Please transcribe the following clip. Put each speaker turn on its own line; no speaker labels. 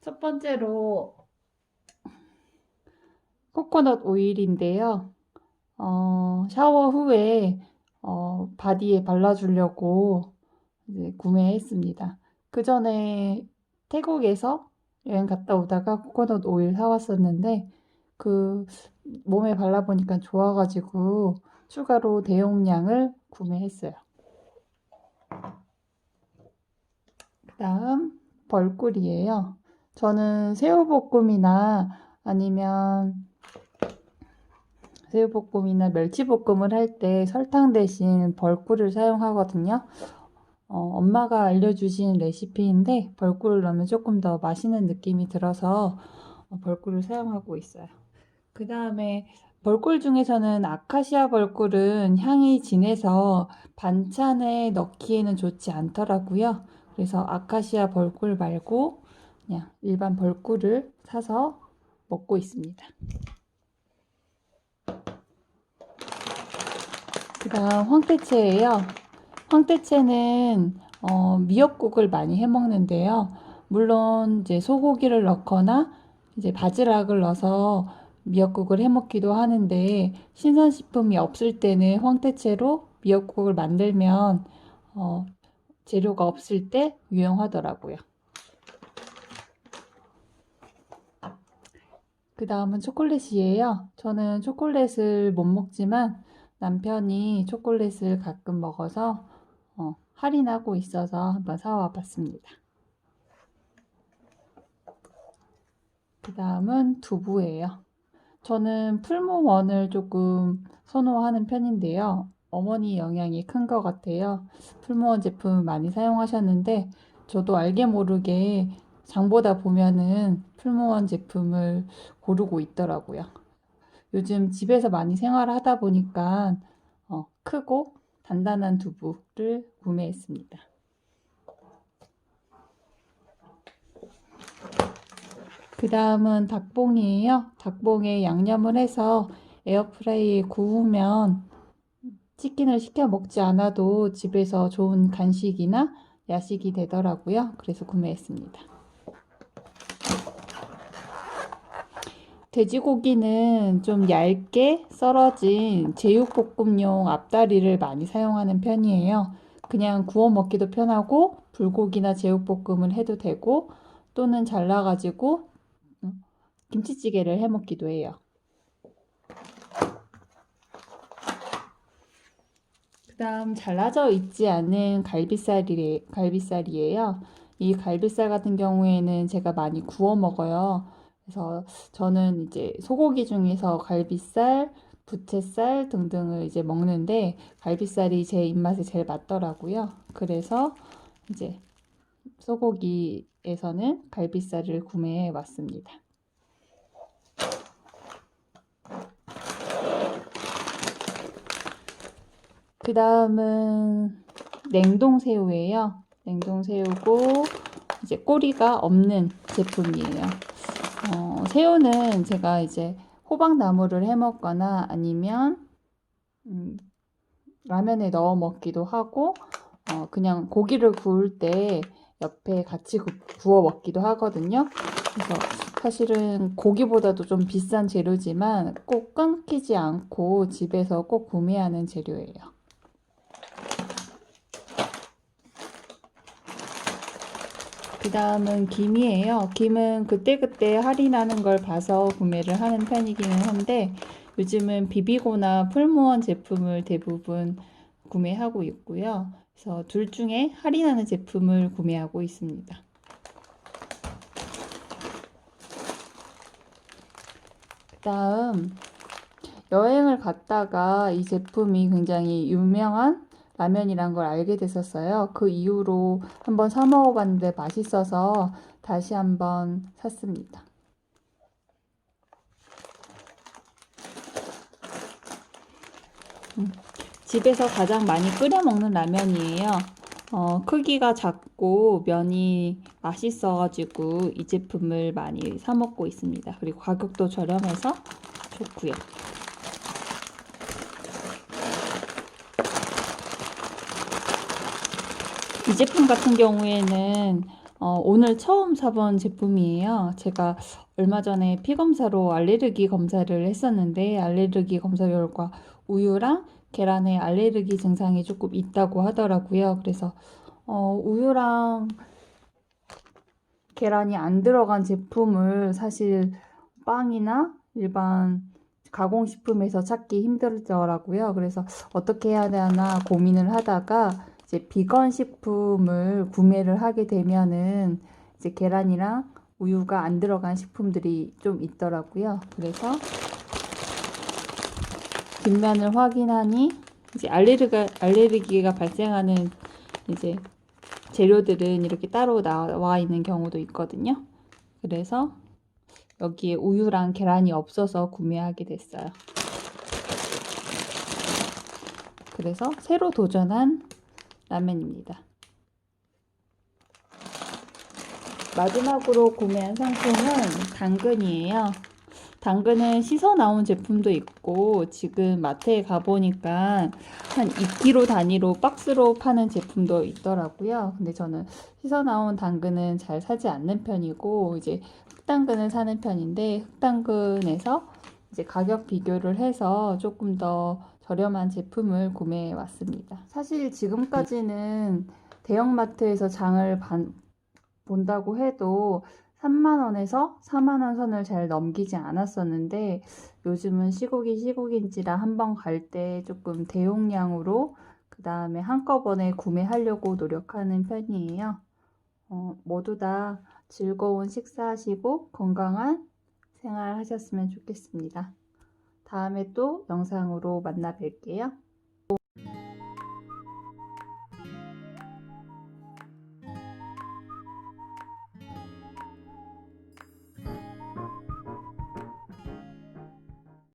첫 번째로 코코넛 오일인데요. 어, 샤워 후에 어, 바디에 발라주려고 구매했습니다. 그 전에 태국에서 여행 갔다 오다가 코코넛 오일 사왔었는데 그 몸에 발라보니까 좋아가지고 추가로 대용량을 구매했어요. 그 다음 벌꿀이에요. 저는 새우볶음이나 아니면 새우볶음이나 멸치볶음을 할 때 설탕 대신 벌꿀을 사용하거든요. 어, 엄마가 알려주신 레시피인데 벌꿀을 넣으면 조금 더 맛있는 느낌이 들어서 어, 벌꿀을 사용하고 있어요. 그 다음에 벌꿀 중에서는 아카시아 벌꿀은 향이 진해서 반찬에 넣기에는 좋지 않더라고요. 그래서 아카시아 벌꿀 말고 그냥 일반 벌꿀을 사서 먹고 있습니다. 그 다음 황태채예요. 황태채는 어, 미역국을 많이 해 먹는데요. 물론 이제 소고기를 넣거나 이제 바지락을 넣어서 미역국을 해 먹기도 하는데 신선식품이 없을 때는 황태채로 미역국을 만들면 어, 재료가 없을 때 유용하더라고요. 그 다음은 초콜릿이에요. 저는 초콜릿을 못 먹지만 남편이 초콜릿을 가끔 먹어서 어, 할인하고 있어서 한번 사와 봤습니다. 그 다음은 두부예요. 저는 풀무원을 조금 선호하는 편인데요. 어머니 영향이 큰 것 같아요. 풀무원 제품을 많이 사용하셨는데 저도 알게 모르게 장보다 보면은 풀무원 제품을 고르고 있더라고요. 요즘 집에서 많이 생활하다 보니까 어, 크고 단단한 두부를 구매했습니다. 그 다음은 닭봉이에요. 닭봉에 양념을 해서 에어프라이에 구우면 치킨을 시켜 먹지 않아도 집에서 좋은 간식이나 야식이 되더라고요. 그래서 구매했습니다. 돼지고기는 좀 얇게 썰어진 제육볶음용 앞다리를 많이 사용하는 편이에요. 그냥 구워 먹기도 편하고 불고기나 제육볶음을 해도 되고 또는 잘라가지고 김치찌개를 해 먹기도 해요. 그 다음 잘라져 있지 않은 갈비살이, 갈비살이에요. 이 갈비살 같은 경우에는 제가 많이 구워 먹어요. 그래서 저는 이제 소고기 중에서 갈비살, 부채살 등등을 이제 먹는데 갈비살이 제 입맛에 제일 맞더라고요. 그래서 이제 소고기에서는 갈비살을 구매해 왔습니다. 그 다음은 냉동새우예요. 냉동새우고 이제 꼬리가 없는 제품이에요. 어, 새우는 제가 이제 호박나무를 해 먹거나 아니면 음, 라면에 넣어 먹기도 하고 어, 그냥 고기를 구울 때 옆에 같이 구, 구워 먹기도 하거든요. 그래서 사실은 고기보다도 좀 비싼 재료지만 꼭 끊기지 않고 집에서 꼭 구매하는 재료예요. 그 다음은 김이에요. 김은 그때그때 할인하는 걸 봐서 구매를 하는 편이기는 한데 요즘은 비비고나 풀무원 제품을 대부분 구매하고 있고요. 그래서 둘 중에 할인하는 제품을 구매하고 있습니다. 그 다음 여행을 갔다가 이 제품이 굉장히 유명한 라면이란 걸 알게 됐었어요. 그 이후로 한번 사 먹어봤는데 맛있어서 다시 한번 샀습니다. 음, 집에서 가장 많이 끓여 먹는 라면이에요. 어, 크기가 작고 면이 맛있어가지고 이 제품을 많이 사 먹고 있습니다. 그리고 가격도 저렴해서 좋고요. 이 제품 같은 경우에는 어, 오늘 처음 사본 제품이에요. 제가 얼마 전에 피 검사로 알레르기 검사를 했었는데 알레르기 검사 결과 우유랑 계란에 알레르기 증상이 조금 있다고 하더라고요. 그래서 어, 우유랑 계란이 안 들어간 제품을 사실 빵이나 일반 가공식품에서 찾기 힘들더라고요. 그래서 어떻게 해야 되나 고민을 하다가 이제 비건 식품을 구매를 하게 되면은 이제 계란이랑 우유가 안 들어간 식품들이 좀 있더라고요. 그래서 뒷면을 확인하니 이제 알레르가 알레르기가 발생하는 이제 재료들은 이렇게 따로 나와 있는 경우도 있거든요. 그래서 여기에 우유랑 계란이 없어서 구매하게 됐어요. 그래서 새로 도전한 라면입니다. 마지막으로 구매한 상품은 당근이에요. 당근은 씻어 나온 제품도 있고 지금 마트에 가보니까 한 2kg 단위로 박스로 파는 제품도 있더라고요. 근데 저는 씻어 나온 당근은 잘 사지 않는 편이고 이제 흑당근을 사는 편인데 흑당근에서 이제 가격 비교를 해서 조금 더 저렴한 제품을 구매해 왔습니다. 사실 지금까지는 대형마트에서 장을 반- 본다고 해도 3만 원에서 4만 원 선을 잘 넘기지 않았었는데 요즘은 시국이 시국인지라 한번 갈 때 조금 대용량으로 그 다음에 한꺼번에 구매하려고 노력하는 편이에요. 어, 모두 다 즐거운 식사하시고 건강한 생활 하셨으면 좋겠습니다. 다음에 또 영상으로 만나 뵐게요.